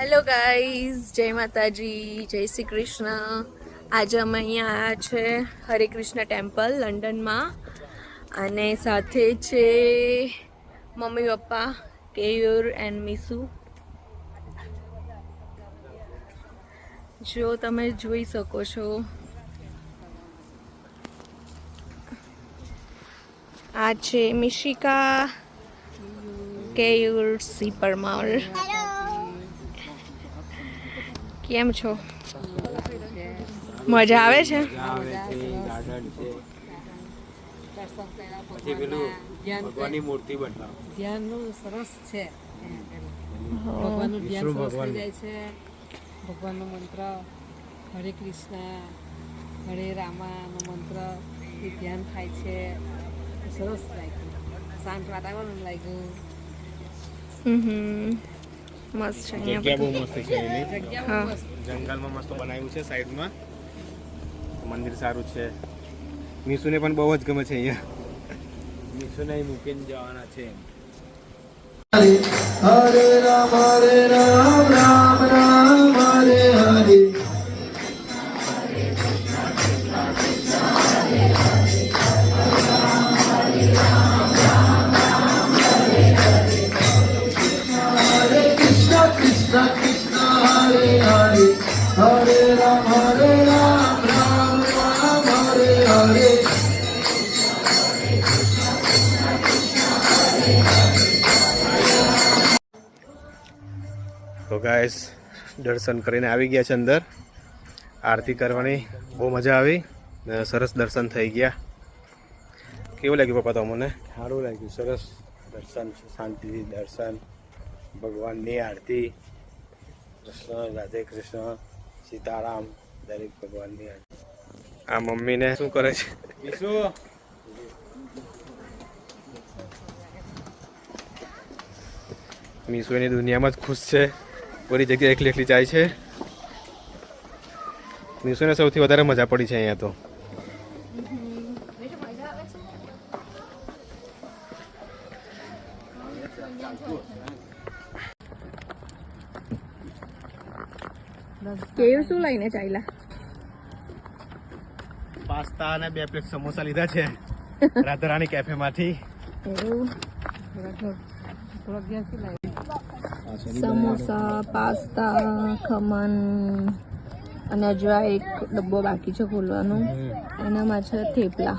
Hello guys જય માતાજી. જય શ્રી કૃષ્ણ. આજે અમે અહીંયા છે હરે કૃષ્ણ ટેમ્પલ, લંડનમાં. અને સાથે છે મમ્મી, પપ્પા, કેયુર એન્ડ મીસુ. જો તમે જોઈ શકો છો. આ છે મિશિકા, કેયુર સી પરમાર. કેમ છો? મજા આવે છે? પછી પેલું ભગવાનની મૂર્તિ બનાવો. ધ્યાનનું સરસ છે. ભગવાનનું ધ્યાન સરસ થઈ જાય છે. ભગવાનનો મંત્ર હરે કૃષ્ણ હરે રામાનો મંત્ર એ ધ્યાન થાય છે. સરસ લાગ્યું. શાંત વાતાવરણ લાગ્યું. હમ. મસ્ત છે અહીંયા જગ્યા બહુ મસ્ત છે એની. જંગલમાં મસ્ત બનાવ્યું છે સાઈડમાં. મંદિર સારું છે. મીસુને પણ બહુ જ ગમે છે અહીંયા. મીસુને અહીં મૂકીને જવાના છે હરે રામ હરે રામ રામ. તો ગાઈસ દર્શન કરીને આવી ગયા છે અંદર. આરતી કરવાની બહુ મજા આવી ને સરસ દર્શન થઈ ગયા. કેવું લાગ્યું પપ્પા તમને? સારું લાગ્યું સરસ દર્શન શાંતિ દર્શન ભગવાનની આરતી. કૃષ્ણ રાધે કૃષ્ણ સીતારામ દરેક ભગવાનની આરતી. આ મમ્મીને શું કરે છે? મીસુ એની દુનિયામાં જ ખુશ છે. બધી જગ્યાએ એકલી એકલી જાય છે. મીસુને સૌથી વધારે મજા પડી છે અહીંયા તો. કેવું શું લઈને ચાલ્યા? પાસ્તા અને બે પ્લેટ સમોસા લીધા છે રાધારાણી ધ્યાનથી લાગ્યું સમોસા પાસ્તા ખમણ અને હજુ આ એક ડબ્બો બાકી છે ખોલવાનો. એનામાં છે thepla.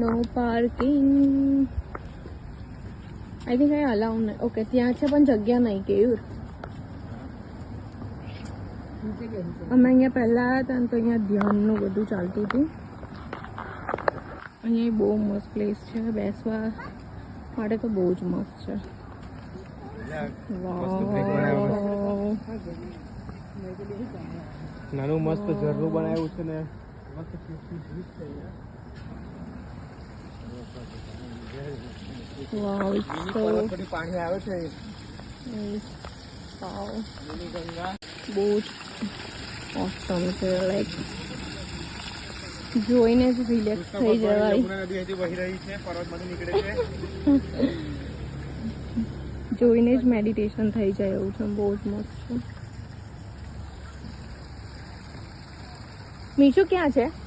No parking I think I allow નહીં ઓકે ત્યાં છે પણ જગ્યા નહીં કેવું અમે અહીંયા પહેલા હતા ને તો અહીંયા ધ્યાનનું બધું ચાલતું હતું. અહીંયા બહુ મસ્ત પ્લેસ છે. બેસવા માટે તો બહુ જ મસ્ત છે. નાનું મસ્ત ઝરણું બનાવ્યું છે ને. પાણી આવે છે. બહુ જ ઓસમ છે. લાઈક જોઈને જ રિલેક્સ થઈ જવાય. જોઈને જ મેડિટેશન થઈ જાય એવું છે બહુ જ મસ્ત છે. મીશુ ક્યાં છે?